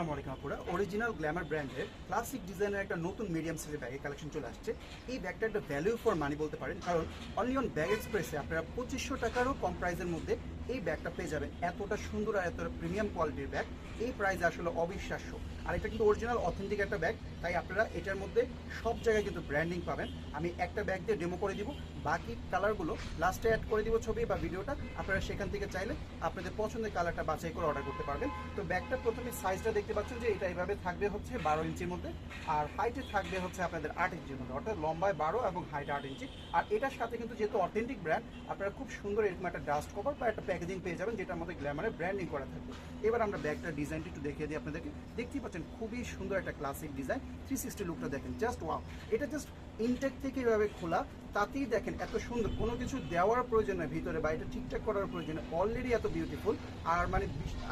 আসসালামু আলাইকুম আপুরা অরিজিনাল গ্ল্যামার ব্র্যান্ডের ক্লাসিক ডিজাইনের একটা নতুন মিডিয়াম সাইজের ব্যাগের কালেকশন চলে আসছে। এই ব্যাগটা একটা ভ্যালু ফর মানি বলতে পারেন। কারণ অনলি অন ব্যাগ এক্সপ্রেসে আপনারা পঁচিশশো টাকারও কম প্রাইসের মধ্যে এই ব্যাগটা পেয়ে যাবেন। এতটা সুন্দর আর এতটা প্রিমিয়াম কোয়ালিটির ব্যাগ। এই প্রাইস আসলে অবিশ্বাস্য। আর এটা কিন্তু অরিজিনাল অথেন্টিক একটা ব্যাগ। তাই আপনারা এটার মধ্যে সব জায়গায় কিন্তু ব্র্যান্ডিং পাবেন। আমি একটা ব্যাগ দিয়ে ডেমো করে দিব। বাকি কালারগুলো লাস্টে অ্যাড করে দিব ছবি বা ভিডিওটা। আপনারা সেখান থেকে চাইলে আপনাদের পছন্দের কালারটা বাছাই করে অর্ডার করতে পারবেন। তো ব্যাগটা প্রথমে সাইজটা দেখতে পাচ্ছেন যে এটা এইভাবে থাকবে হচ্ছে বারো ইঞ্চির মধ্যে। আর হাইটে থাকবে হচ্ছে আপনাদের আট ইঞ্চির মধ্যে। অর্থাৎ লম্বায় বারো এবং হাইট আট ইঞ্চি। আর এটার সাথে কিন্তু যেহেতু অথেন্টিক ব্র্যান্ড আপনারা খুব সুন্দর এরকম একটা ডাস্ট কভার বা একটা প্যাকেজিং পেয়ে যাবেন যেটা আমাদের গ্ল্যামারে ব্র্যান্ডিং করা থাকবে। এবার আমরা ব্যাগটা ডিজাইনটা একটু দেখিয়ে দিই আপনাদেরকে। দেখতেই পাচ্ছেন, খুবই সুন্দর একটা ক্লাসিক ডিজাইন থ্রি সিক্সটি লুকটা দেখেন জাস্ট ওয়াও এটা জাস্ট ইনটেক থেকে এভাবে খোলা, তাতেই দেখেন এত সুন্দর। কোনো কিছু দেওয়ার প্রয়োজন নয় ভিতরে বা এটা ঠিকঠাক করার প্রয়োজন অলরেডি এত বিউটিফুল আর মানে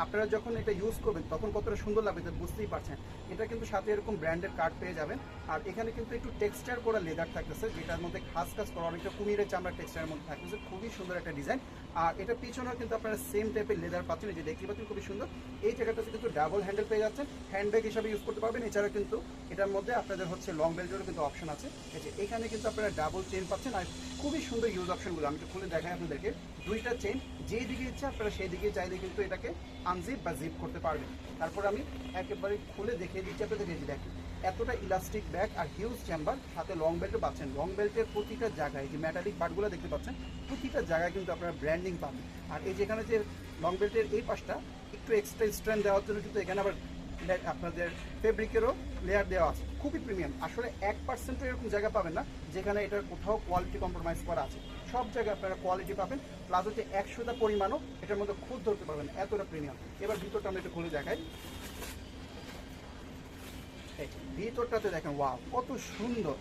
আপনারা যখন এটা ইউজ করবেন, তখন কতটা সুন্দর লাগবে তো বুঝতেই পারছেন। এটা কিন্তু সাথে এরকম ব্র্যান্ডের কার্ড পেয়ে যাবেন। আর এখানে কিন্তু একটু টেক্সচার করা লেদার থাকতেছে, যেটার মধ্যে খাস খাস করা অনেকটা কুমিরের চামড়ার টেক্সচারের মধ্যে থাকতেছে। খুবই সুন্দর একটা ডিজাইন আর এটা পিছনেও কিন্তু আপনারা সেম টাইপের লেদার পাচ্ছেন যে দেখতে পাচ্ছেন খুবই সুন্দর। এই জায়গাটাতে কিন্তু ডাবল হ্যান্ডেল পেয়ে যাচ্ছেন। হ্যান্ডব্যাগ হিসাবে ইউজ করতে পারবেন। এছাড়া কিন্তু এটার মধ্যে আপনাদের হচ্ছে লং বেল্টেরও কিন্তু অপশন আছে। এই এখানে কিন্তু আপনারা ডাবল চেন পাচ্ছেন আর খুবই সুন্দর ইউজ অপশনগুলো আমি একটু খুলে দেখাই আপনাদেরকে। দুইটা চেন যেই দিকে ইচ্ছে আপনারা সেই দিকে চাইলে কিন্তু এটাকে আনজিপ বা জিপ করতে পারবেন। তারপর আমি একেবারে খুলে দেখিয়ে দিচ্ছি আপনাদের এই দেখেন, এতটা ইলাস্টিক ব্যাগ আর হিউজ চেম্বার সাথে লং বেল্টও পাচ্ছেন। লং বেল্টের প্রতিটা জায়গায় যে ম্যাটালিক পার্টগুলো দেখতে পাচ্ছেন, প্রতিটা জায়গায় কিন্তু আপনারা ব্র্যান্ডিং পাবেন। আর এই যেখানে যে লং বেল্টের এই পাশটা, একটু এক্সট্রা স্ট্রেন্থ দেওয়ার জন্য কিন্তু এখানে আবার আপনাদের ফেব্রিকেরও লেয়ার দেওয়া আছে। খুবই প্রিমিয়াম আসলে এক পার্সেন্টও এরকম জায়গা পাবেন না, যেখানে এটার কোথাও কোয়ালিটি কম্প্রোমাইজ করা আছে। সব জায়গায় আপনারা কোয়ালিটি পাবেন প্লাস হচ্ছে একশোটা পরিমাণও এটার মধ্যে খুব ধরতে পারবেন, এতটা প্রিমিয়াম এবার ভিতরটা আমরা একটু খুলে দেখাই। ভিতরটাতে দেখেন ওয়া কত সুন্দর।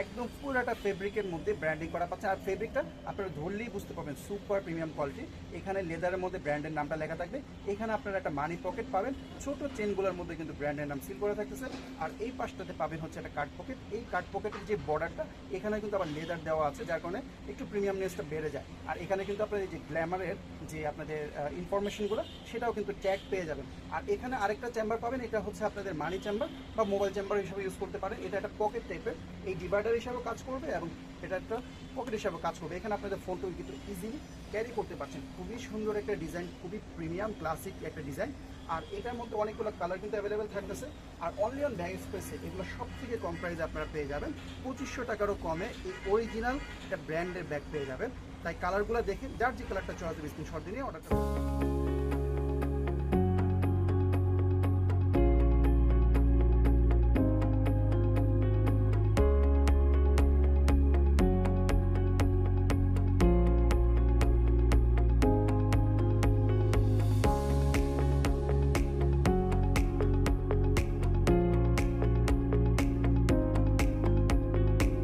একদম পুরাটা ফেব্রিকের মধ্যে ব্র্যান্ডিং করা পাচ্ছে। আর ফেব্রিকটা আপনারা ধরলেই বুঝতে পারবেন সুপার প্রিমিয়াম কোয়ালিটি এখানে লেদারের মধ্যে ব্র্যান্ডের নামটা লেখা থাকবে। এখানে আপনারা একটা মানি পকেট পাবেন। ছোট চেনগুলোর মধ্যে কিন্তু ব্র্যান্ডের নাম সিল করা থাকতেছে। আর এই পাশটাতে পাবেন হচ্ছে একটা কার্ড পকেট এই কার্ড পকেটের যে বর্ডারটা এখানে কিন্তু আবার লেদার দেওয়া আছে, যার কারণে একটু প্রিমিয়ামনেসটা বেড়ে যায়। আর এখানে কিন্তু আপনার এই যে গ্ল্যামারের যে আপনাদের ইনফরমেশনগুলো সেটাও কিন্তু ট্যাগ পেয়ে যাবেন। আর এখানে আরেকটা চেম্বার পাবেন, এটা হচ্ছে আপনাদের মানি চেম্বার বা মোবাইল চেম্বার হিসেবে ইউজ করতে পারেন। এটা একটা পকেট টাইপের এই ডিভাইডার হিসাবে কাজ করবে এবং এটা একটা পকেট হিসাবে কাজ করবে। এখানে আপনাদের ফোনটাও কিন্তু ইজিলি ক্যারি করতে পারছেন। খুবই সুন্দর একটা ডিজাইন খুবই প্রিমিয়াম ক্লাসিক একটা ডিজাইন আর এটার মধ্যে অনেকগুলো কালার কিন্তু অ্যাভেলেবেল থাকতেছে। আর অনলি অন ব্যাগ স্পেসে এগুলো সব থেকে কম প্রাইসে আপনারা পেয়ে যাবেন। পঁচিশশো টাকারও কমে এই অরিজিনাল একটা ব্র্যান্ডের ব্যাগ পেয়ে যাবেন। তাই কালারগুলো দেখে, যার যে কালারটা চয়েস স্ক্রিনশট দিয়ে অর্ডার করুন।